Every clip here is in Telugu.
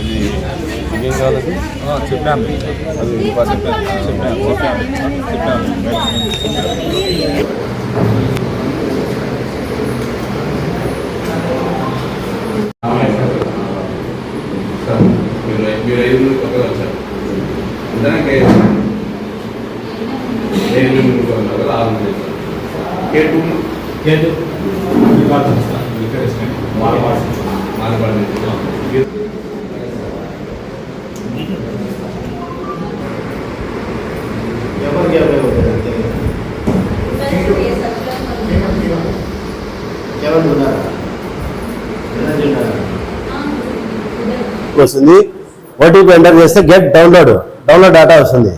ఇది ఇదేం కావాలి చెప్పాను అది చెప్పాను చెప్పాను చెప్పాను మీరు మీరు ఐదు మంది కొత్తగా వచ్చారు ఇందాక ఏడు మంది ఉన్నారు కదా ఆరు మంది వచ్చారు. కే టూ లేదు ఎవరికి ఎవరు ఉన్నారా? వస్తుంది. ఓటీపీ ఎంటర్ చేస్తే గెట్ డౌన్లోడ్ డౌన్లోడ్ డేటా వస్తుంది.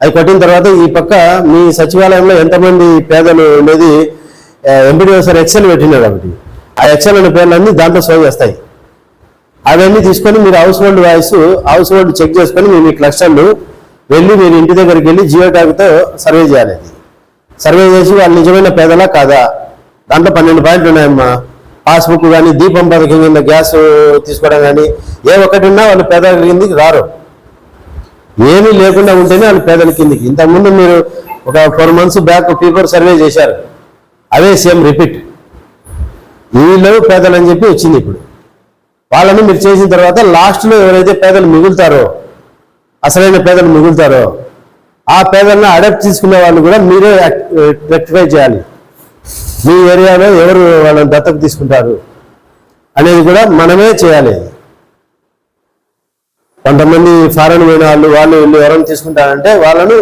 అది కొట్టిన తర్వాత ఈ పక్క మీ సచివాలయంలో ఎంతమంది పేదలు ఉండేది ఎంపీడీ సార్ ఎక్సెల్ పెట్టినాడు ఒకటి. ఆ ఎక్సెల్ అనే పేర్లన్నీ దాంట్లో సేవ్ చేస్తాయి. అవన్నీ తీసుకొని మీరు house hold voice house hold check చేసుకొని మీ మీ క్లస్టర్లు వెళ్ళి మీరు ఇంటి దగ్గరికి వెళ్ళి జియో ట్యాగ్తో సర్వే చేయాలి. అది సర్వే చేసి వాళ్ళు నిజమైన పేదలా కాదా? దాంట్లో పన్నెండు పాయింట్లు ఉన్నాయమ్మా. పాస్బుక్ కానీ దీపం పథకం కింద గ్యాస్ తీసుకోవడం కానీ ఏ ఒక్కటి ఉన్నా వాళ్ళు పేదల కిందికి రారు. ఏమీ లేకుండా ఉంటేనే వాళ్ళు పేదల కిందికి. ఇంతకుముందు మీరు ఒక four months back paper survey చేశారు. అదే సేమ్ రిపీట్. వీళ్ళు పేదలు అని చెప్పి వచ్చింది ఇప్పుడు. వాళ్ళని మీరు చేసిన తర్వాత లాస్ట్లో ఎవరైతే పేదలు మిగులుతారో అసలైన పేదలు మిగులుతారో ఆ పేదలను అడాప్ట్ తీసుకునే వాళ్ళు కూడా మీరే రెక్టిఫై చేయాలి. మీ ఏరియాలో ఎవరు వాళ్ళని దత్తత తీసుకుంటారు అనేది కూడా మనమే చేయాలి. కొంతమంది ఫారెన్ పోయిన వాళ్ళు వాళ్ళు వీళ్ళు ఎవరైనా తీసుకుంటారంటే వాళ్ళను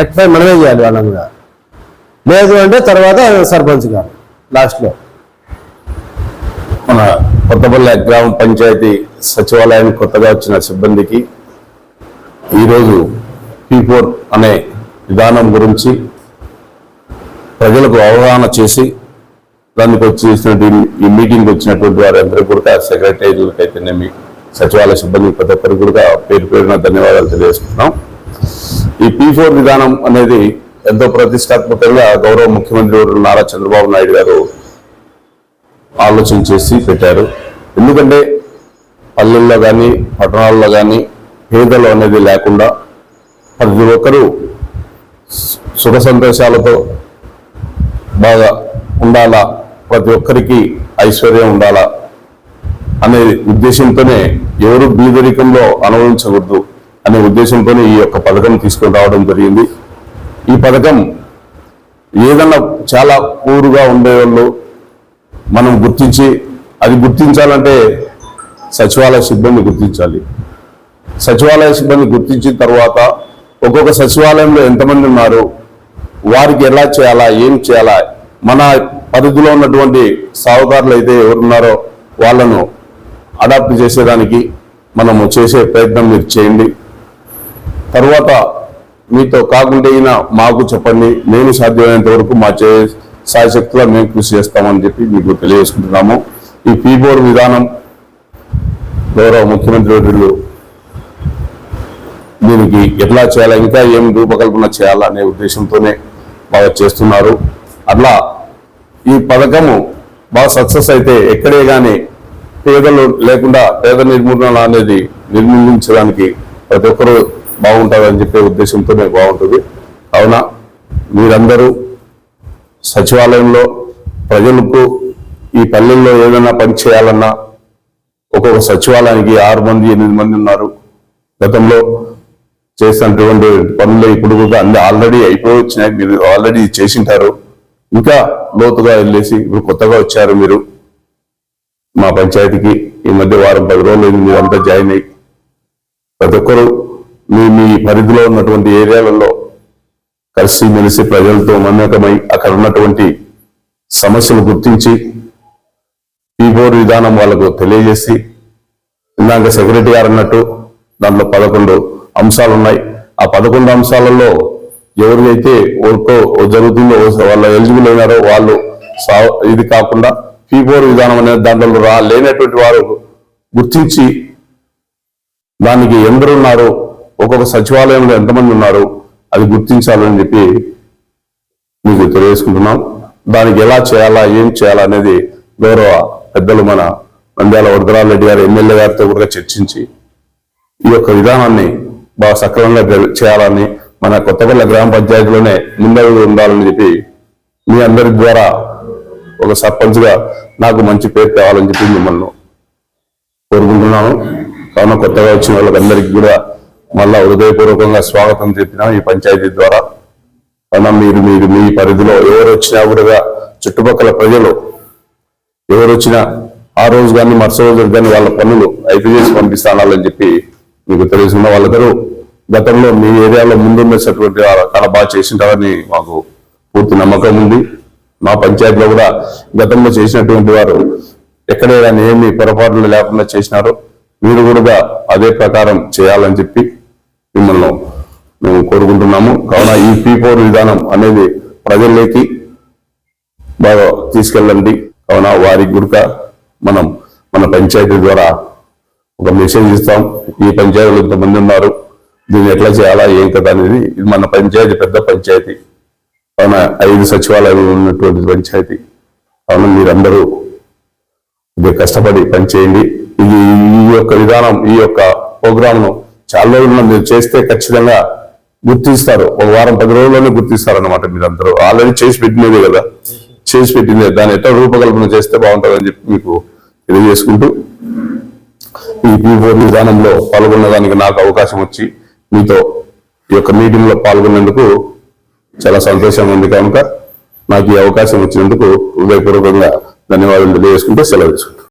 రెక్టిఫై మనమే చేయాలి వాళ్ళని కూడా. లేదు అంటే తర్వాత సర్పంచ్ గారు లాస్ట్లో మన కొత్తపల్లి గ్రామ పంచాయతీ సచివాలయానికి కొత్తగా వచ్చిన సిబ్బందికి ఈరోజు పీ ఫోర్ అనే విధానం గురించి ప్రజలకు అవగాహన చేసి దానికి వచ్చినటువంటి ఈ మీటింగ్ వచ్చినటువంటి వారందరూ కూడా సెక్రటరీలకు అయితేనేమి సచివాలయ సిబ్బంది ప్రతి ఒక్కరికి కూడా పేరు పేరున ధన్యవాదాలు తెలియజేస్తున్నాం. ఈ పీ ఫోర్ విధానం అనేది ఎంతో ప్రతిష్టాత్మకంగా గౌరవ ముఖ్యమంత్రి నారా చంద్రబాబు నాయుడు గారు ఆలోచన చేసి పెట్టారు. ఎందుకంటే పల్లెల్లో కానీ పట్టణాల్లో కానీ పేదలు అనేది లేకుండా ప్రతి ఒక్కరూ సుఖ సంతోషాలతో బాగా ఉండాలా ప్రతి ఒక్కరికి ఐశ్వర్యం ఉండాలా అనే ఉద్దేశంతోనే ఎవరు బీదరికంలో అనుభవించకూడదు అనే ఉద్దేశంతోనే ఈ యొక్క పథకం తీసుకొని రావడం జరిగింది. ఈ పథకం ఏదన్నా చాలా పూరుగా ఉండేవాళ్ళు మనం గుర్తించి అది గుర్తించాలంటే సచివాలయ సిబ్బంది గుర్తించాలి. సచివాలయ సిబ్బంది గుర్తించిన తర్వాత ఒక్కొక్క సచివాలయంలో ఎంతమంది ఉన్నారు వారికి ఎలా చేయాలా ఏం చేయాలా మన పరిధిలో ఉన్నటువంటి సాహుకారులు అయితే ఎవరున్నారో వాళ్ళను అడాప్ట్ చేసేదానికి మనము చేసే ప్రయత్నం మీరు చేయండి. తర్వాత మీతో కాకుండా అయినా మాకు చెప్పండి నేను సాధ్యమైనంత వరకు మా చే సాయశక్తిలో మేము కృషి చేస్తామని చెప్పి మీకు తెలియజేసుకుంటున్నాము. ఈ పీబోర్డ్ విధానం గౌరవ ముఖ్యమంత్రి వర్యులు దీనికి ఎట్లా చేయాలా ఇంకా ఏం రూపకల్పన చేయాలా అనే ఉద్దేశంతోనే బాగా చేస్తున్నారు. అట్లా ఈ పథకము బాగా సక్సెస్ అయితే ఎక్కడే కానీ పేదలు లేకుండా పేద నిర్మూలన అనేది నిర్మూలించడానికి ప్రతి ఒక్కరూ బాగుంటుందని చెప్పే ఉద్దేశంతోనే బాగుంటుంది. కావున మీరందరూ సచివాలయంలో ప్రజలకు ఈ పల్లెల్లో ఏదైనా పని చేయాలన్నా ఒక్కొక్క సచివాలయానికి ఆరు మంది ఎనిమిది మంది ఉన్నారు. గతంలో చేసినటువంటి పనులు ఇప్పుడు కూడా అన్ని ఆల్రెడీ అయిపోయి వచ్చినాయి. మీరు ఆల్రెడీ చేసింటారు. ఇంకా లోతుగా వెళ్ళేసి ఇప్పుడు కొత్తగా వచ్చారు మీరు. మా పంచాయతీకి ఈ మధ్య వారం పది రోజులు మీరు మీరంతా జాయిన్ అయ్యి. ప్రతి ఒక్కరు మీ మీ పరిధిలో ఉన్నటువంటి ఏరియాలలో కలిసి మెలిసి ప్రజలతో మమేకమై అక్కడ ఉన్నటువంటి సమస్యలు గుర్తించి పీబోర్డ్ విధానం వాళ్ళకు తెలియజేసి ఇందాక సెక్రటరీ గారు అన్నట్టు దాంట్లో పదకొండు అంశాలు ఉన్నాయి ఆ పదకొండు అంశాలలో ఎవరికైతే వర్క్ జరుగుతుందో వాళ్ళ ఎలిజిబుల్ అయినారో వాళ్ళు సా- ఇది కాకుండా పీబోర్డ్ విధానం అనేది దాంట్లో రా లేనటువంటి వారు గుర్తించి దానికి ఎందరున్నారు ఒక్కొక్క సచివాలయంలో ఎంతమంది ఉన్నారు అది గుర్తించాలని చెప్పి మీకు తెలియజేసుకుంటున్నాం. దానికి ఎలా చేయాలా ఏం చేయాలా అనేది గౌరవ పెద్దలు మన నంద్యాల వరదరాజరెడ్డి గారు ఎమ్మెల్యే గారితో కూడా చర్చించి ఈ యొక్క విధానాన్ని బాగా సక్రమంగా చేయాలని మన కొత్తపల్లి గ్రామ పంచాయతీలోనే ముందడుగు ఉండాలని చెప్పి మీ అందరి ద్వారా ఒక సర్పంచ్గా నాకు మంచి పేరు తేవాలని చెప్పి మిమ్మల్ని కోరుకుంటున్నాను. కావున కొత్తగా వచ్చిన వాళ్ళకందరికీ కూడా మళ్ళా హృదయపూర్వకంగా స్వాగతం చెప్పినాం ఈ పంచాయతీ ద్వారా. కావున మీరు మీరు మీ పరిధిలో ఎవరు వచ్చినా కూడా చుట్టుపక్కల ప్రజలు ఎవరు వచ్చినా ఆ రోజు కానీ మరుసటి రోజు కానీ వాళ్ళ పనులు అయితే చేసి పంపిస్తానాలని చెప్పి మీకు తెలుసుకున్న వాళ్ళందరూ గతంలో మీ ఏరియాలో ముందున్నటువంటి చాలా బాగా చేసింటారని మాకు పూర్తి నమ్మకం ఉంది. మా పంచాయతీలో కూడా గతంలో చేసినటువంటి వారు ఎక్కడే కానీ ఏమి పొరపాట్లు లేకుండా చేసినారో. మీరు కూడా అదే ప్రకారం చేయాలని చెప్పి మిమ్మల్ని మేము కోరుకుంటున్నాము. కావున ఈ పీ ఫోర్ విధానం అనేది ప్రజల్లోకి బాగా తీసుకెళ్ళండి. కావున వారికి గురిక మనం మన పంచాయతీ ద్వారా ఒక మెసేజ్ ఇస్తాం. ఈ పంచాయతీలో ఇంతమంది ఉన్నారు. దీన్ని ఎట్లా చేయాలా ఏం కదా అనేది ఇది మన పంచాయతీ పెద్ద పంచాయతీ. కావున ఐదు సచివాలయాలు ఉన్నటువంటి పంచాయతీ. కావున మీరందరూ ఇది కష్టపడి పనిచేయండి. ఇది ఈ యొక్క విధానం ఈ యొక్క ప్రోగ్రామ్ను చాలా రోజులు మీరు చేస్తే ఖచ్చితంగా గుర్తిస్తారు. ఒక వారం పది రోజుల్లోనే గుర్తిస్తారు అనమాట మీరందరూ. ఆల్రెడీ చేసి పెట్టినదే కదా. చేసి పెట్టిందే. దాన్ని ఎట్లా రూపకల్పన చేస్తే బాగుంటుందని చెప్పి మీకు తెలియజేసుకుంటూ ఈ పీఫోర్ విధానంలో పాల్గొనడానికి నాకు అవకాశం వచ్చి మీతో ఈ యొక్క మీటింగ్లో పాల్గొనేందుకు చాలా సంతోషంగా ఉంది కనుక నాకు ఈ అవకాశం వచ్చినందుకు హృదయపూర్వకంగా ధన్యవాదాలు తెలియజేసుకుంటూ సెలవు